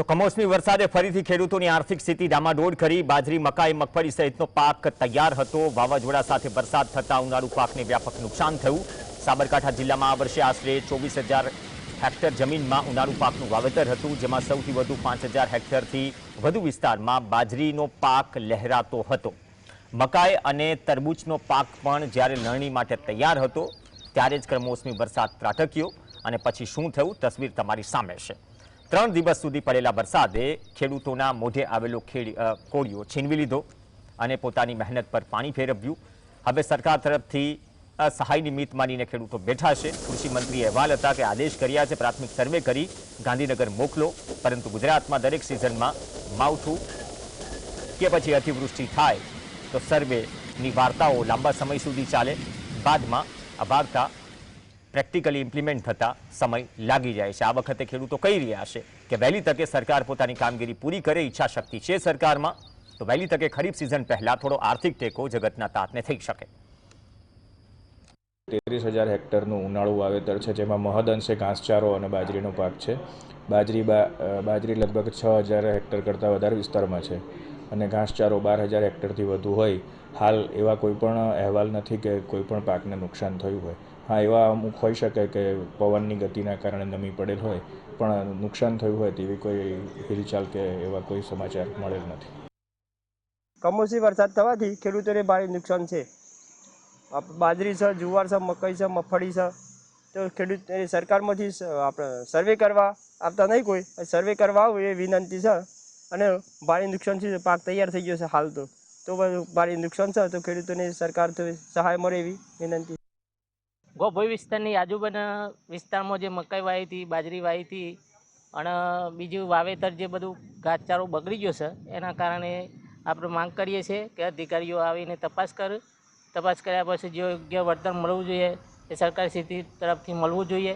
તો કમોસમી વરસાદે ફરીથી ખેડૂતોની આર્થિક સ્થિતિ ડામાડોળ કરી. બાજરી, મકાઈ, મગફળી સહિતનો પાક તૈયાર હતો. વાવાઝોડા સાથે વરસાદ થતાં ઉનાળુ પાકને વ્યાપક નુકસાન થયું. સાબરકાંઠા જિલ્લામાં આ વર્ષે આશરે ચોવીસ હેક્ટર જમીનમાં ઉનાળુ પાકનું વાવેતર હતું, જેમાં સૌથી વધુ પાંચ હેક્ટરથી વધુ વિસ્તારમાં બાજરીનો પાક લહેરાતો હતો. મકાઈ અને તરબૂચનો પાક પણ જ્યારે લણણી માટે તૈયાર હતો, ત્યારે જ કમોસમી વરસાદ ત્રાટક્યો અને પછી શું થયું, તસવીર તમારી સામે છે. ત્રણ દિવસ સુધી પડેલા વરસાદે ખેડૂતોના મોઢે આવેલો ખેડી અ, કોળિયો છીનવી લીધો અને પોતાની મહેનત પર પાણી ફેરવ્યું હવે સરકાર તરફથી અ, સહાયની મીત માનીને ખેડૂતો બેઠા છે કૃષિ મંત્રીએ અહેવાલ હતા કે આદેશ કર્યા છે પ્રાથમિક સર્વે કરી ગાંધીનગર મોકલો પરંતુ ગુજરાતમાં દરેક સિઝનમાં માવઠું કે પછી અતિવૃષ્ટિ થાય તો સર્વેની વાર્તાઓ લાંબા સમય સુધી ચાલે બાદમાં આ વાર્તા પ્રેક્ટિકલી ઇમ્પ્લિમેન્ટ થતા સમય લાગી જાય છે. આ વખતે ખેડૂતો કહી રહ્યા છે કે વહેલી તકે સરકાર પોતાની કામગીરી પૂરી કરે ઈચ્છા શક્તિ છે સરકારમાં, તો વહેલી તકે ખરીફ સિઝન પહેલા થોડો આર્થિક ટેકો જગતના તાતને થઈ શકે. ત્રીસ હજાર હેક્ટરનું ઉનાળું વાવેતર છે, જેમાં મહદઅંશે ઘાસચારો અને બાજરીનો પાક છે. બાજરી બાજરી લગભગ છ હજાર હેક્ટર કરતાં વધારે વિસ્તારમાં છે અને ઘાસચારો બાર હજાર હેક્ટરથી વધુ હોય. હાલ એવા કોઈ પણ અહેવાલ નથી કે કોઈ પણ પાકને નુકસાન થયું હોય. હા, એવા અમુક હોઈ શકે કે પવનની ગતિના કારણે નમી પડેલ હોય, પણ નુકસાન થયું હોય તેવી કોઈ હિલચાલ કે એવા કોઈ સમાચાર મળેલ નથી. કમોસમી વરસાદ થવાથી ખેડૂતોને ભારે નુકસાન છે. બાજરી છે, જુવાર છે, મકાઈ છે, મગફળી છે, તો ખેડૂત એ સરકારમાંથી આપણે સર્વે કરવા આપતા નહીં કોઈ સર્વે કરવા આવું એ વિનંતી છે અને ભારે નુકસાન છે, પાક તૈયાર થઈ ગયો છે હાલ તો. તો ભારે નુકસાન છે, તો ખેડૂતોને સરકાર સહાય મળે એવી વિનંતી ગોભોઈ વિસ્તારની આજુબાજુના વિસ્તારમાં જે મકાઈ વાવી હતી, બાજરી વાવી હતી અને બીજું વાવેતર જે બધું ઘાસચારો બગડી ગયો છે, એના કારણે આપણે માંગ કરીએ છીએ કે અધિકારીઓ આવીને તપાસ કરે. તપાસ કર્યા પછી જે યોગ્ય વળતર મળવું જોઈએ એ સરકારી સ્થિતિ તરફથી મળવું જોઈએ.